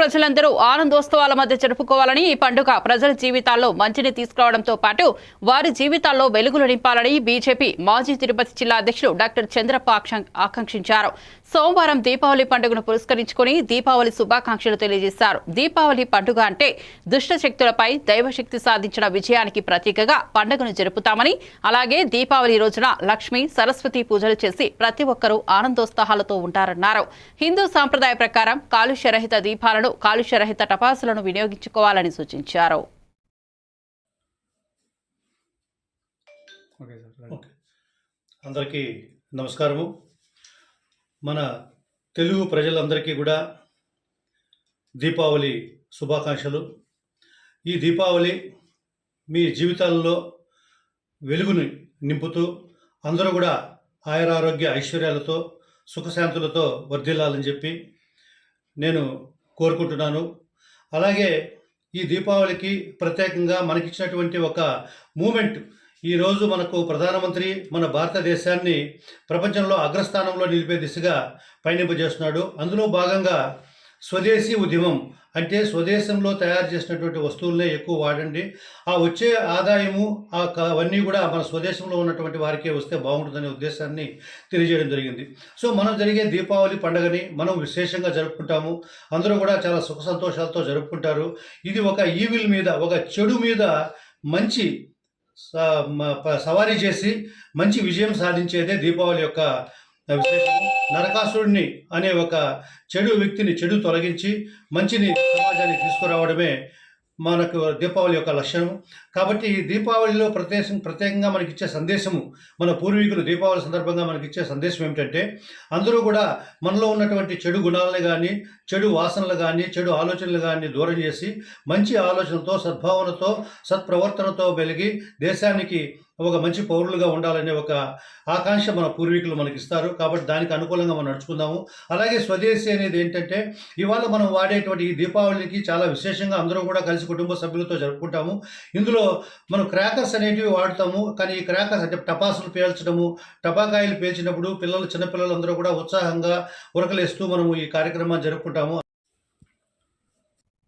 ప్రజలందరూ ఆనందోత్సవాల మధ్య జరుపుకోవాలని ఈ పండుగ ప్రజల జీవితాల్లో మంచిని తీసుకురావడంతో పాటు వారి జీవితాల్లో వెలుగులు నింపాలని బీజేపీ మాజీ తిరుపతి జిల్లా అధ్యక్షులు డాక్టర్ చంద్రప్ప ఆకాంక్షించారు. సోమవారం దీపావళి పండుగను పురస్కరించుకుని దీపావళి శుభాకాంక్షలు తెలియజేశారు. దీపావళి పండుగ అంటే దుష్ట శక్తులపై దైవశక్తి సాధించిన విజయానికి ప్రతీకగా పండుగను జరుపుతామని అలాగే దీపావళి రోజున లక్ష్మి సరస్వతి పూజలు చేసి ప్రతి ఒక్కరూ ఆనందోత్సాహాలతో ఉంటారన్నారు. హిందూ సాంప్రదాయ ప్రకారం కాలుష్యరహిత దీపాలను కాలుష్యరహిత టపాసులను వినియోగించుకోవాలని సూచించారు. Okay sir okay. అందరికీ నమస్కారము. మన తెలుగు ప్రజలందరికీ కూడా దీపావళి శుభాకాంక్షలు. ఈ దీపావళి మీ జీవితాల్లో వెలుగుని నింపుతూ అందరూ కూడా ఆయురారోగ్య ఐశ్వర్యాలతో సుఖశాంతులతో వర్ధిల్లాలని చెప్పి నేను కోరుకుంటున్నాను. అలాగే ఈ దీపావళికి ప్రత్యేకంగా మనకిచ్చినటువంటి ఒక మూమెంట్. ఈరోజు మనకు ప్రధానమంత్రి మన భారతదేశాన్ని ప్రపంచంలో అగ్రస్థానంలో నిలిపే దిశగా పయనింపజేస్తున్నాడు. అందులో భాగంగా స్వదేశీ ఉద్యమం. అంటే స్వదేశంలో తయారు చేసినటువంటి వస్తువులనే ఎక్కువ వాడండి. ఆ వచ్చే ఆదాయము ఆ అవన్నీ కూడా మన స్వదేశంలో ఉన్నటువంటి వారికే వస్తే బాగుంటుందనే ఉద్దేశాన్ని తెలియజేయడం జరిగింది. సో మనం జరిగే దీపావళి పండుగని మనం విశేషంగా జరుపుకుంటాము. అందరూ కూడా చాలా సుఖ సంతోషాలతో జరుపుకుంటారు. ఇది ఒక ఈవిల్ మీద ఒక చెడు మీద మంచి స- ప- సవారీ చేసి మంచి విజయం సాధించేదే దీపావళి యొక్క విశేషము నరకాసురుడిని అనే ఒక చెడు వ్యక్తిని చెడు తొలగించి మంచిని సమాజానికి తీసుకురావడమే మనకు దీపావళి యొక్క లక్ష్యం కాబట్టి ఈ దీపావళిలో ప్రత్యేకం ప్రత్యేకంగా మనకి ఇచ్చే సందేశము మన పూర్వీకులు దీపావళి సందర్భంగా మనకి ఇచ్చే సందేశం ఏమిటంటే అందరూ కూడా మనలో ఉన్నటువంటి చెడు గుణాలను కానీ చెడు వాసనలు కానీ చెడు ఆలోచనలు కానీ దూరం చేసి మంచి ఆలోచనతో సద్భావనతో సత్ప్రవర్తనతో వెలిగి దేశానికి ఒక మంచి పౌరులుగా ఉండాలనే ఒక ఆకాంక్ష మన పూర్వీకులు మనకి ఇస్తారు కాబట్టి దానికి అనుకూలంగా మనం నడుచుకుందాము. అలాగే స్వదేశీ అనేది ఏంటంటే ఇవాళ మనం వాడేటువంటి ఈ దీపావళికి చాలా విశేషంగా అందరం కూడా కలిసి కుటుంబ సభ్యులతో జరుపుకుంటాము. ఇందులో మనం క్రాకర్స్ అనేటివి వాడతాము. కానీ ఈ క్రాకర్స్ అంటే టపాసులు పేల్చడము టపాకాయలు పేల్చినప్పుడు పిల్లలు చిన్నపిల్లలు అందరూ కూడా ఉత్సాహంగా ఉరకలేస్తూ మనము ఈ కార్యక్రమాన్ని జరుపుకుంటాము.